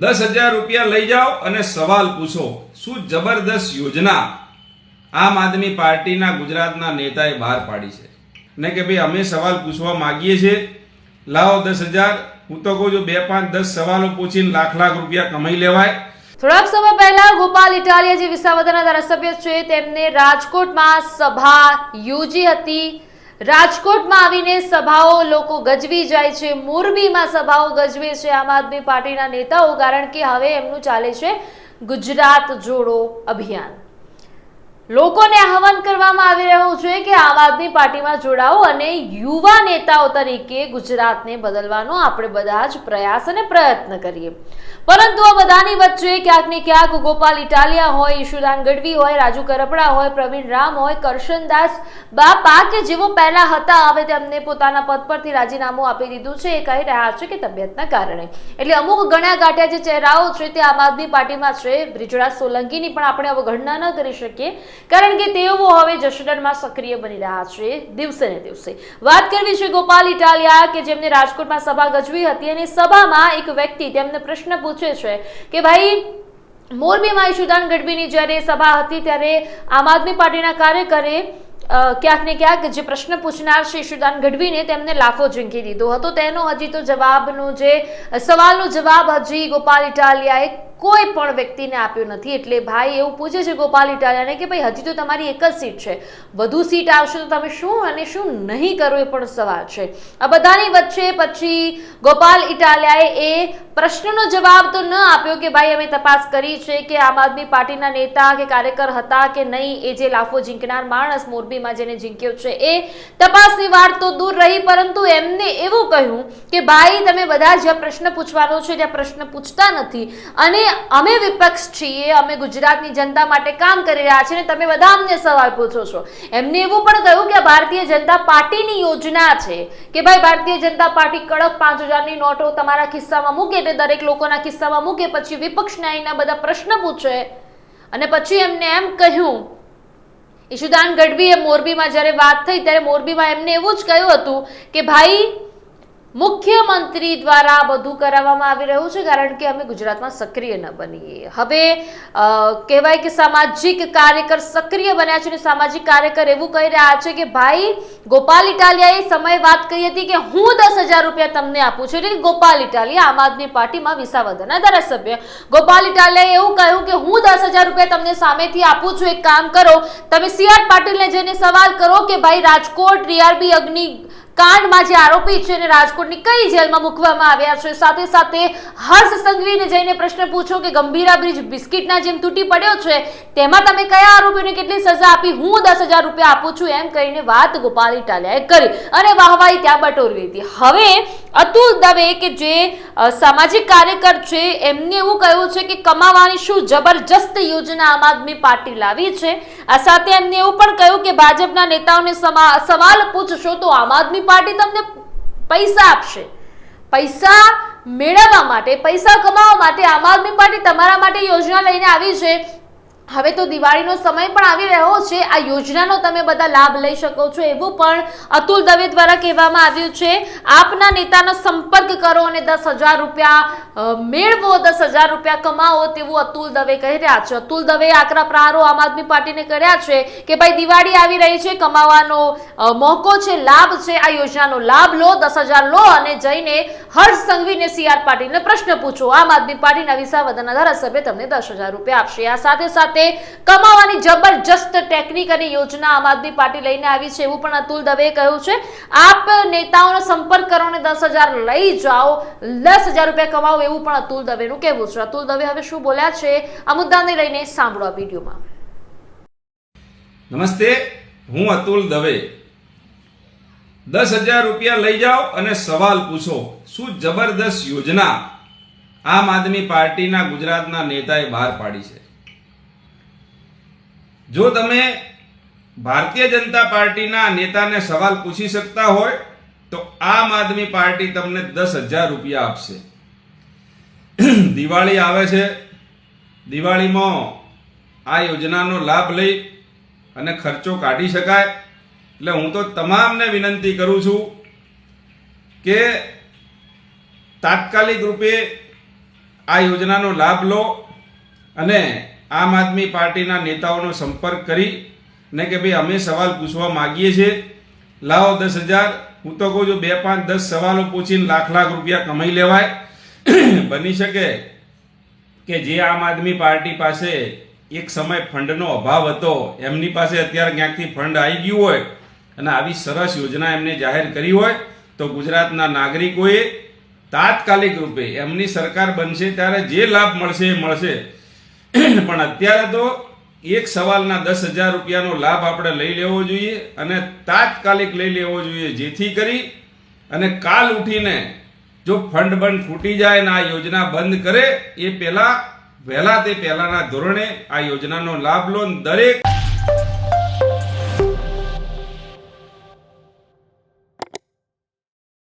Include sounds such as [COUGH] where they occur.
દસ હજાર રૂપિયા લઈ જાઓ અને સવાલ પૂછો, શું જબરદસ્ત યોજના આમ આદમી પાર્ટીના ગુજરાતના નેતાએ બહાર પાડી છે? ને કે ભાઈ, અમે સવાલ પૂછવા માગીએ છીએ, લાવો દસ હજાર, હું તો કહું છું, બે, પાંચ, દસ સવાલો પૂછીને લાખ લાખ રૂપિયા કમાઈ લેવાય. થોડાક સમય પહેલા ગોપાલ ઇટાલિયા જે વિસાવદરના ધારાસભ્ય છે, તેમને રાજકોટમાં સભા યોજી હતી. રાજકોટમાં આવીને સભાઓ લોકો ગજવી જાય છે. મોરબીમાં સભાઓ ગજવે છે આમ આદમી પાર્ટીના નેતાઓ, કારણ કે હવે એમનું ચાલે છે ગુજરાત જોડો અભિયાન. લોકોને આહવાન કરવામાં આવી રહ્યું છે કે આમ આદમી પાર્ટીમાં જોડાઓ અને યુવા નેતાઓ તરીકે ગુજરાતને બદલવાનો આપણે બધા જ પ્રયાસ અને પ્રયત્ન કરીએ. પરંતુ આ બધાની વચ્ચે ક્યાંક ને ક્યાંક ગોપાલ ઇટાલિયા હોય, ઈશુદાન ગઢવી હોય, રાજુ કરપડા હોય, પ્રવીણ રામ હોય, કરશનદાસ બાપા કે જેઓ પહેલા હતા હવે તેમને પોતાના પદ પરથી રાજીનામું આપી દીધું છે, એ કહી રહ્યા છે કે તબિયતના કારણે. એટલે અમુક ગણ્યા ગાંઠ્યા જે ચહેરાઓ છે તે આમ આદમી પાર્ટીમાં છે. બ્રિજરાજ સોલંકીની પણ આપણે અવગણના ન કરી શકીએ. કારણ કે તેઓ હવે જશનરમાં સક્રિય બની રહ્યા છે દિવસે ને દિવસે. વાત કરવી છે ગોપાલ ઇટાલિયા કે જેમને રાજકોટમાં સભા ગજવી હતી અને સભામાં એક વ્યક્તિ તેમને પ્રશ્ન પૂછે છે કે ભાઈ મોરબીમાં ઈશુદાન ગઢવીની જ્યારે સભા હતી ત્યારે આમ આદમી પાર્ટીના કાર્યકરે ક્યાંક ને ક્યાંક જે પ્રશ્ન પૂછનાર છે ઈશુદાન ગઢવીને તેમને લાફો ઝીંકી દીધો હતો. તેનો હજી તો જવાબનો જે, સવાલનો જવાબ હજી ગોપાલ ઇટાલિયાએ કોઈ પણ વ્યક્તિને આપ્યો નથી. એટલે ભાઈ એવું પૂછે છે ગોપાલ ઇટાલિયાને કે ભાઈ હજી તો તમારી એક જ સીટ છે. વધુ સીટ આવશે તો તમે શું અને શું નહીં કરો એ પણ સવાલ છે. આ બધાની વચ્ચે પછી ગોપાલ ઇટાલિયાએ એ પ્રશ્નનો જવાબ તો ન આપ્યો કે ભાઈ અમે તપાસ કરી છે કે આમ આદમી પાર્ટીના નેતા કે કાર્યકર હતા કે નહીં, એ જે લાફો ઝીંકનાર માણસ મોરબીમાં જેને ઝીંક્યો છે, એ તપાસની વાત તો દૂર રહી, પરંતુ એમને એવું કહ્યું કે ભાઈ તમે બધા જ્યાં પ્રશ્ન પૂછવાનો છે ત્યાં પ્રશ્ન પૂછતા નથી. અને અમે વિપક્ષ છીએ, અમે ગુજરાતની જનતા માટે કામ કરી રહ્યા છીએ અને તમે બધા અમને સવાલ પૂછો છો. એમને એવું પણ કહ્યું કે ભારતીય જનતા પાર્ટીની યોજના છે કે ભાઈ, ભારતીય જનતા પાર્ટી કડક પાંચ હજારની નોટો તમારા ખિસ્સામાં મૂકે એટલે દરેક લોકોના ખિસ્સામાં મૂકે, પછી વિપક્ષને એના બધા પ્રશ્ન પૂછે. અને પછી એમને એમ કહ્યું, ઈશુદાન ગઢવીએ મોરબીમાં જ્યારે વાત થઈ ત્યારે મોરબીમાં એમને એવું જ કહ્યું હતું કે ભાઈ મુખ્યમંત્રી દ્વારા બધું કરાવવામાં આવી રહ્યું છે, કારણ કે અમે ગુજરાતમાં સક્રિય ન બનીએ. હવે કહેવાય કે સામાજિક કાર્યકર સક્રિય બન્યા છે અને સામાજિક કાર્યકર એવું કહી રહ્યા છે કે, ભાઈ, ગોપાલ ઇટાલિયાએ સમય વાત કરી હતી કે હું દસ હજાર રૂપિયા તમને આપું છું. એટલે ગોપાલ ઇટાલિયા આમ આદમી પાર્ટીમાં વિસાવદરના ધારાસભ્ય. ગોપાલ ઇટાલિયાએ એવું કહ્યું કે, હું દસ હજાર રૂપિયા તમને સામેથી આપું છું. એક કામ કરો, તમે સી પાટીલને જઈને સવાલ કરો કે, ભાઈ, રાજકોટ ડીઆરબી અગ્નિ કાંડમાં જે આરોપી છે એને રાજકોટની કઈ જેલમાં મૂકવામાં આવ્યા છે? સાથે સાથે હર્ષ સંઘવીને જઈને પ્રશ્ન પૂછો કે ગંભીરા બ્રિજ બિસ્કિટના જેમ તૂટી પડ્યો છે, તેમાં તમે કયા આરોપીને કેટલી સજા આપી? હું દસ હજાર રૂપિયા આપું છું એમ કહીને વાત ગોપાલ ઇટાલિયાએ કરી અને વાહવાઈ ત્યાં બટોરવી હતી. હવે અતુલ દવે કે જે સામાજિક કાર્યકર છે, એમને એવું કહ્યું છે કે કમાવાની શું જબરજસ્ત યોજના આમ આદમી પાર્ટી લાવી છે? આ સાથે એમને એવું પણ કહ્યું કે ભાજપના નેતાઓને સવાલ પૂછશો તો આમ આદમી પાર્ટી તમને પૈસા આપશે. પૈસા મેળવવા માટે, પૈસા કમાવા માટે આમ આદમી પાર્ટી તમારા માટે યોજના લઈને આવી છે. હવે તો દિવાળીનો સમય પણ આવી રહ્યો છે. આ યોજનાનો તમે બધા લાભ લઈ શકો છો એવું પણ અતુલ દવે દ્વારા કહેવામાં આવ્યું છે. આપના નેતાનો સંપર્ક કરો અને દસ હજાર રૂપિયા મેળવો, દસ હજાર રૂપિયા કમાવો તેવું અતુલ દવે કહી રહ્યા છે. અતુલ દવે આકરા પ્રહારો આમ આદમી પાર્ટીને કર્યા છે કે ભાઈ દિવાળી આવી રહી છે, કમાવાનો મોકો છે, લાભ છે, આ યોજનાનો લાભ લો, દસ હજાર લો અને જઈને હર્ષ સંઘવીને સીઆર પાટીલને પ્રશ્ન પૂછો. આમ આદમી પાર્ટીના વિસાવદરના ધારાસભ્ય તમને દસ હજાર રૂપિયા આપશે. આ સાથે સાથે કમાવાની જબરજસ્ત ટેકનિક અને યોજના આમ આદમી પાર્ટી લઈને આવી છે એવું પણ અતુલ દવેએ કહ્યું છે. આપ નેતાઓનો સંપર્ક કરો અને દસ લઈ જાઓ, દસ રૂપિયા કમાવો એવું પણ અતુલ દવેનું કહેવું છે. અતુલ દવે હવે શું બોલ્યા છે? આ મુદ્દાને લઈને સાંભળો આ વિડીયોમાં. નમસ્તે, હું અતુલ દવે. દસ હજાર રૂપિયા લઈ જાઓ અને સવાલ પૂછો, શું જબરદસ્ત યોજના આમ આદમી પાર્ટીના ગુજરાતના નેતાએ બહાર પાડી છે? જો તમે ભારતીય જનતા પાર્ટીના નેતાને સવાલ પૂછી શકતા હોય, તો આમ આદમી પાર્ટી તમને દસ હજાર રૂપિયા આપશે. દિવાળી આવે છે. દિવાળીમાં આ યોજનાનો લાભ લઈ અને ખર્ચો કાઢી શકાય. એટલે હું તો તમામને વિનંતી કરું છું કે તાત્કાલિક રૂપે આ યોજનાનો લાભ લો અને આમ આદમી પાર્ટીના નેતાઓનો સંપર્ક કરી ને કે ભાઈ અમે સવાલ પૂછવા માગીએ છીએ. લાવો દસ હજાર. હું તો કહું છું બે પાંચ દસ સવાલો પૂછીને લાખ લાખ રૂપિયા કમાઈ લેવાય. [CLEARS THROAT] બની શકે કે જે આમ આદમી પાર્ટી પાસે એક સમય ફંડનો અભાવ હતો, એમની પાસે અત્યારે ક્યાંકથી ફંડ આવી ગયું હોય અને આવી સરસ યોજના એમને જાહેર કરી હોય, તો ગુજરાતના નાગરિકોએ તાત્કાલિક રૂપે એમની સરકાર બનશે ત્યારે જે લાભ મળશે એ મળશે. પણ અત્યારે તો એક સવાલના દસ હજાર રૂપિયાનો લાભ આપણે લઈ લેવો જોઈએ અને તાત્કાલિક લઈ લેવો જોઈએ, જેથી કરી અને કાલ ઉઠીને જો ફંડ બંધ ફૂટી જાય અને આ યોજના બંધ કરે, એ પહેલા, વહેલા તે પહેલાના ધોરણે આ યોજનાનો લાભ લો દરેક